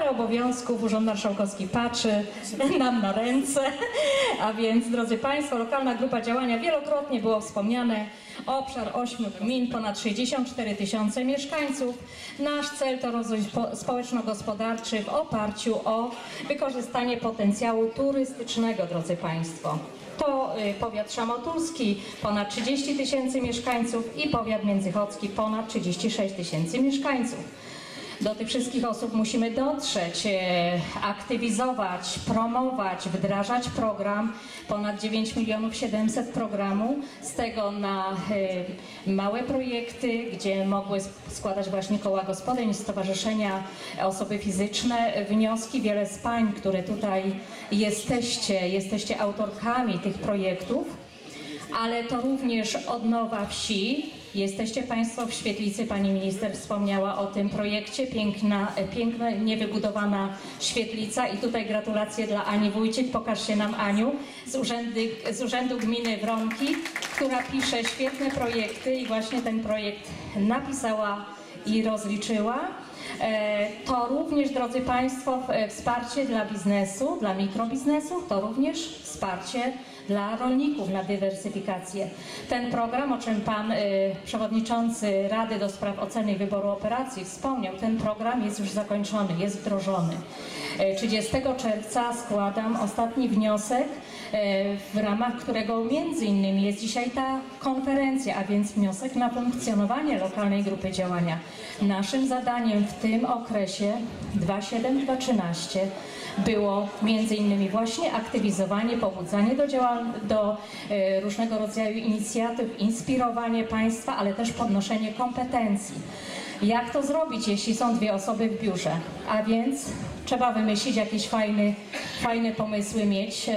parę obowiązków, Urząd Marszałkowski patrzy nam na ręce, a więc drodzy Państwo, lokalna grupa działania wielokrotnie było wspomniane, obszar 8 gmin, ponad 64 tysiące mieszkańców. Nasz cel to rozwój spo- społeczno-gospodarczy w oparciu o wykorzystanie potencjału turystycznego, drodzy Państwo. To y, powiat szamotulski, ponad 30 tysięcy mieszkańców i powiat międzychodzki, ponad 36 tysięcy mieszkańców. Do tych wszystkich osób musimy dotrzeć, e, aktywizować, promować, wdrażać program. Ponad 9 milionów 700 programu, z tego na e, małe projekty, gdzie mogły sk- składać właśnie koła gospodyń, stowarzyszenia, osoby fizyczne wnioski. Wiele z pań, które tutaj jesteście, jesteście autorkami tych projektów ale to również odnowa wsi. Jesteście Państwo w świetlicy, Pani Minister wspomniała o tym projekcie, piękna, piękna, niewybudowana świetlica. I tutaj gratulacje dla Ani Wójcik, pokaż się nam Aniu, z, urzędy, z Urzędu Gminy Wronki, która pisze świetne projekty i właśnie ten projekt napisała i rozliczyła. E, To również, drodzy Państwo, wsparcie dla biznesu, dla mikrobiznesu, to również wsparcie dla rolników na dywersyfikację. Ten program, o czym Pan y, Przewodniczący Rady do Spraw Oceny i Wyboru Operacji wspomniał, ten program jest już zakończony, jest wdrożony. Y, 30 czerwca składam ostatni wniosek, y, w ramach którego między innymi jest dzisiaj ta konferencja, a więc wniosek na funkcjonowanie lokalnej grupy działania. Naszym zadaniem w tym okresie 2.7.2.13 było między innymi właśnie aktywizowanie, pobudzanie do, do e, różnego rodzaju inicjatyw, inspirowanie państwa, ale też podnoszenie kompetencji. Jak to zrobić, jeśli są dwie osoby w biurze? A więc trzeba wymyślić jakieś fajne, fajne pomysły mieć.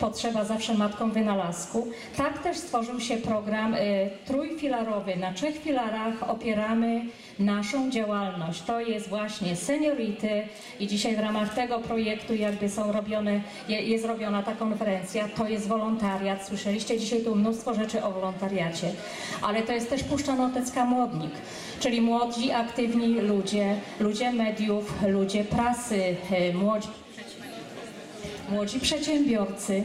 Potrzeba zawsze matką wynalazku. Tak też stworzył się program e, trójfilarowy. Na trzech filarach opieramy naszą działalność. To jest właśnie seniority i dzisiaj w ramach tego projektu jakby są robione, je- jest robiona ta konferencja, to jest wolontariat. Słyszeliście dzisiaj tu mnóstwo rzeczy o wolontariacie, ale to jest też Puszcza Notecka Młodnik, czyli młodzi, aktywni ludzie, ludzie mediów, ludzie prasy, e, młodzi młodzi przedsiębiorcy,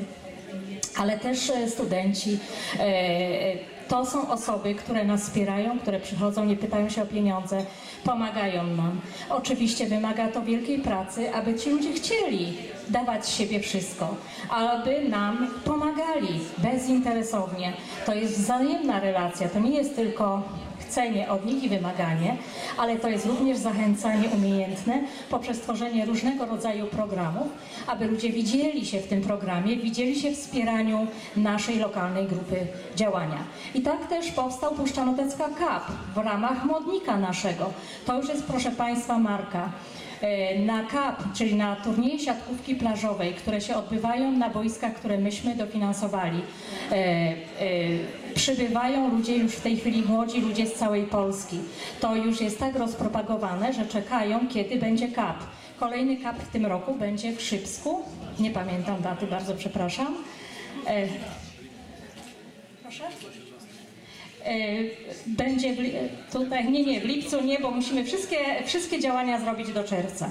ale też e, studenci. E, e, To są osoby, które nas wspierają, które przychodzą, nie pytają się o pieniądze, pomagają nam. Oczywiście wymaga to wielkiej pracy, aby ci ludzie chcieli dawać z siebie wszystko, aby nam pomagali bezinteresownie. To jest wzajemna relacja, to nie jest tylko chcenie od nich i wymaganie, ale to jest również zachęcanie umiejętne poprzez tworzenie różnego rodzaju programów, aby ludzie widzieli się w tym programie, widzieli się w wspieraniu naszej lokalnej grupy działania. I tak też powstał Puszczanotecka Cup w ramach modnika naszego. To już jest, proszę Państwa, marka. E, Na KAP, czyli na turnieje siatkówki plażowej, które się odbywają na boiskach, które myśmy dofinansowali. E, e, przybywają ludzie już w tej chwili, młodzi ludzie z całej Polski. To już jest tak rozpropagowane, że czekają, kiedy będzie KAP. Kolejny KAP w tym roku będzie w Szybsku. Nie pamiętam daty, bardzo przepraszam. E, proszę? E, będzie li- tutaj, nie, nie, w lipcu nie, bo musimy wszystkie, wszystkie działania zrobić do czerwca.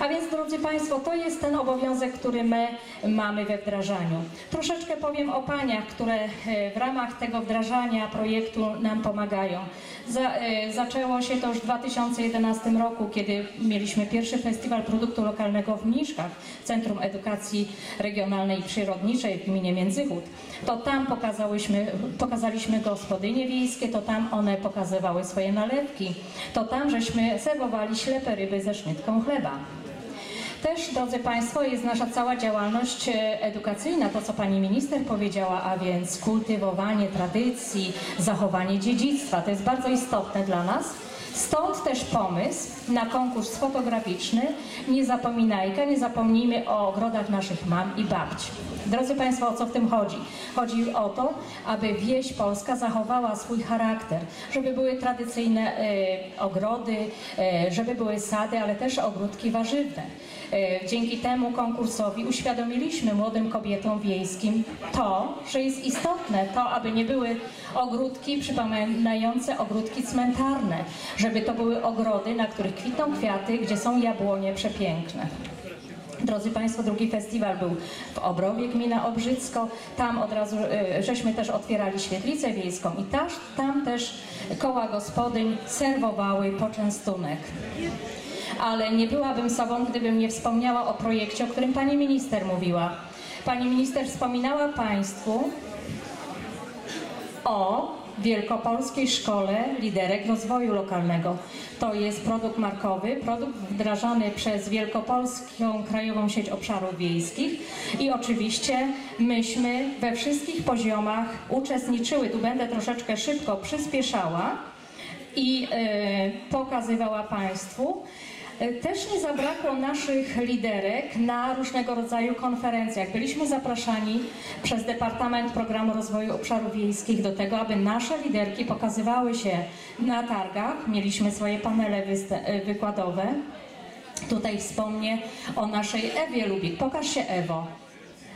A więc, drodzy Państwo, to jest ten obowiązek, który my mamy we wdrażaniu. Troszeczkę powiem o paniach, które e, w ramach tego wdrażania projektu nam pomagają. Za, e, zaczęło się to już w 2011 roku, kiedy mieliśmy pierwszy festiwal produktu lokalnego w Mniszkach, Centrum Edukacji Regionalnej i Przyrodniczej w gminie Międzychód. To tam pokazałyśmy, pokazaliśmy to tam one pokazywały swoje nalewki, to tam żeśmy serwowali ślepe ryby ze sznytką chleba. Też, drodzy Państwo, jest nasza cała działalność e, edukacyjna, to co Pani Minister powiedziała, a więc kultywowanie tradycji, zachowanie dziedzictwa. To jest bardzo istotne dla nas. Stąd też pomysł na konkurs fotograficzny Nie zapominajka, nie zapomnijmy o ogrodach naszych mam i babci. Drodzy Państwo, o co w tym chodzi? Chodzi o to, aby wieś polska zachowała swój charakter, żeby były tradycyjne e, ogrody, e, żeby były sady, ale też ogródki warzywne. E, Dzięki temu konkursowi uświadomiliśmy młodym kobietom wiejskim to, że jest istotne to, aby nie były ogródki przypominające ogródki cmentarne, żeby to były ogrody, na których kwitną kwiaty, gdzie są jabłonie przepiękne. Drodzy Państwo, drugi festiwal był w Obrowie, gmina Obrzycko. Tam od razu e, żeśmy też otwierali świetlicę wiejską i tam, tam też koła gospodyń serwowały poczęstunek. Ale nie byłabym sobą, gdybym nie wspomniała o projekcie, o którym Pani Minister mówiła. Pani Minister wspominała Państwu o Wielkopolskiej Szkole Liderek Rozwoju Lokalnego. To jest produkt markowy, produkt wdrażany przez Wielkopolską Krajową Sieć Obszarów Wiejskich i oczywiście myśmy we wszystkich poziomach uczestniczyły. Tu będę troszeczkę szybko przyspieszała i e, pokazywała Państwu. E, Też nie zabrakło naszych liderek na różnego rodzaju konferencjach. Byliśmy zapraszani przez Departament Programu Rozwoju Obszarów Wiejskich do tego, aby nasze liderki pokazywały się na targach. Mieliśmy swoje panele e, wykładowe. Tutaj wspomnę o naszej Ewie Lubik. Pokaż się Ewo.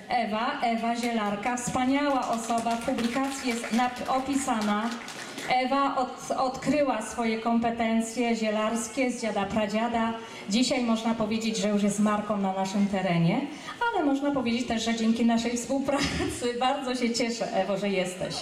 Ewa, Ewa Zielarka, wspaniała osoba, w publikacji jest opisana. Ewa od, odkryła swoje kompetencje zielarskie z dziada pradziada. Dzisiaj można powiedzieć, że już jest marką na naszym terenie, ale można powiedzieć też, że dzięki naszej współpracy bardzo się cieszę, Ewo, że jesteś.